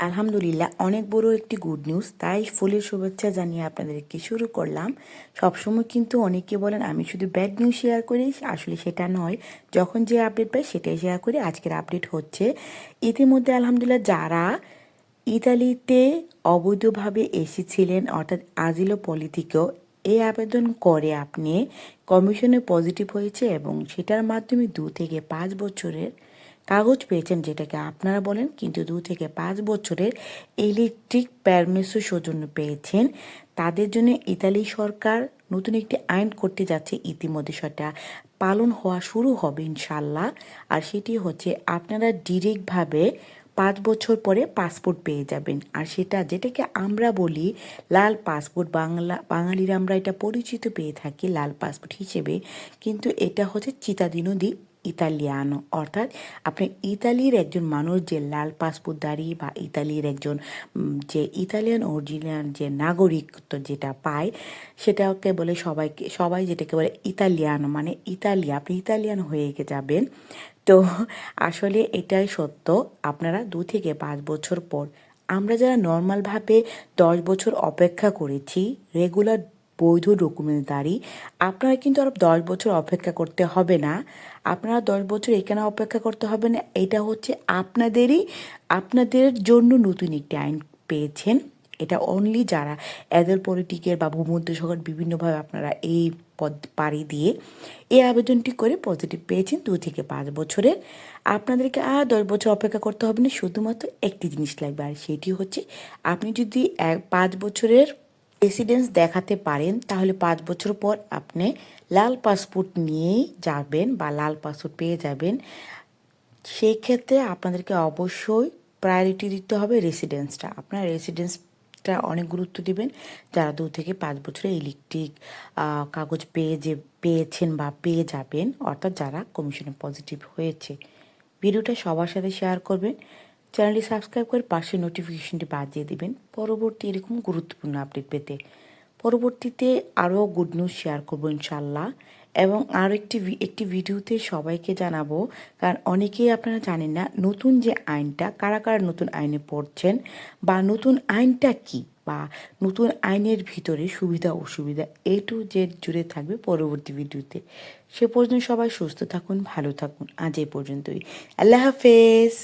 আলহামদুলিল্লাহ, অনেক বড় একটি গুড নিউজ তাই ফুলের শুভেচ্ছা জানিয়ে আপনাদেরকে শুরু করলাম। সবসময় কিন্তু অনেকে বলেন, আমি শুধু ব্যাড নিউজ শেয়ার করি। আসলে সেটা নয়। যখন যে আপডেট পাই, সেটাই শেয়ার করি। আজকের আপডেট হচ্ছে, ইতিমধ্যে আলহামদুলিল্লাহ যারা ইতালিতে অবৈধভাবে এসেছিলেন, অর্থাৎ আজিলো পলিটিকেও এই আবেদন করে আপনি কমিশনে পজিটিভ হয়েছে এবং সেটার মাধ্যমে দু থেকে পাঁচ বছরের কাগজ পেয়েছেন যেটাকে আপনারা বলেন, কিন্তু দু থেকে পাঁচ বছরের ইলেকট্রিক প্যারমেসো সৌজন্য পেয়েছেন। তাদের জন্য ইতালি সরকার নতুন একটি আইন করতে যাচ্ছে, ইতিমধ্যে সেটা পালন হওয়া শুরু হবে ইনশাল্লাহ আর সেটি হচ্ছে, আপনারা ডিরেক্টভাবে পাঁচ বছর পরে পাসপোর্ট পেয়ে যাবেন। আর সেটা যেটাকে আমরা বলি লাল পাসপোর্ট, বাংলা, বাঙালিরা আমরা এটা পরিচিত পেয়ে থাকি লাল পাসপোর্ট হিসেবে। কিন্তু এটা হচ্ছে চিতাদিনদি ইতালিয়ানো, অর্থাৎ আপনি ইতালির একজন মানুষ যে লাল পাসপোর্টধারী বা ইতালির একজন যে ইতালিয়ান অরিজিনাল যে নাগরিকত্ব যেটা পায়, সেটাকে বলে সবাইকে, সবাই যেটাকে বলে ইতালিয়ানো মানে ইতালি আপনি ইতালিয়ান হয়ে যাবেন। তো আসলে এটাই সত্য, আপনারা দু থেকে পাঁচ বছর পর, আমরা যারা নর্মালভাবে দশ বছর অপেক্ষা করেছি রেগুলার বৈধ ডকুমেন্টদারি আপনারা কিন্তু আর দশ বছর অপেক্ষা করতে হবে না। আপনারা দশ বছর এখানে অপেক্ষা করতে হবে না। এটা হচ্ছে আপনাদেরই, আপনাদের জন্য নতুন একটি আইন পেয়েছেন। এটা অনলি যারা এদের পলিটিকের বা ভূমধ্য সাগর বিভিন্নভাবে আপনারা এই পদ পাড়ি দিয়ে এই আবেদনটি করে পজিটিভ পেয়েছেন দু থেকে পাঁচ বছরের আপনাদেরকে আর দশ বছর অপেক্ষা করতে হবে না। শুধুমাত্র একটি জিনিস লাগবে, আর সেটি হচ্ছে আপনি যদি এক, পাঁচ বছরের রেসিডেন্স দেখাতে পারেন, তাহলে পাঁচ বছর পর আপনি লাল পাসপোর্ট নিয়েই যাবেন বা লাল পাসপোর্ট পেয়ে যাবেন। সেই ক্ষেত্রে আপনাদেরকে অবশ্যই প্রায়োরিটি দিতে হবে রেসিডেন্সটা আপনার রেসিডেন্সটা অনেক গুরুত্ব দিবেন। যারা দু থেকে পাঁচ বছরে ইলেকট্রিক কাগজ পেয়ে যে, পেয়েছেন বা পেয়ে যাবেন, অর্থাৎ যারা কমিশনে পজিটিভ হয়েছে। ভিডিওটা সবার সাথে শেয়ার করবেন। চ্যানেলটি সাবস্ক্রাইব করে পাশে নোটিফিকেশনটি বাজিয়ে দেবেন। পরবর্তী এরকম গুরুত্বপূর্ণ আপডেট পেতে পরবর্তীতে আরও গুড নিউজ শেয়ার করব ইনশাল্লাহ এবং আর একটি একটি ভিডিওতে সবাইকে জানাব, কারণ অনেকেই আপনারা জানেন না নতুন যে আইনটা, কারা কারা নতুন আইনে পড়ছেন বা নতুন আইনটা কি বা নতুন আইনের ভিতরে সুবিধা, অসুবিধা এ টু জেড জুড়ে থাকবে পরবর্তী ভিডিওতে। সে পর্যন্ত সবাই সুস্থ থাকুন, ভালো থাকুন। আজ এই পর্যন্তই। আল্লাহ হাফেজ।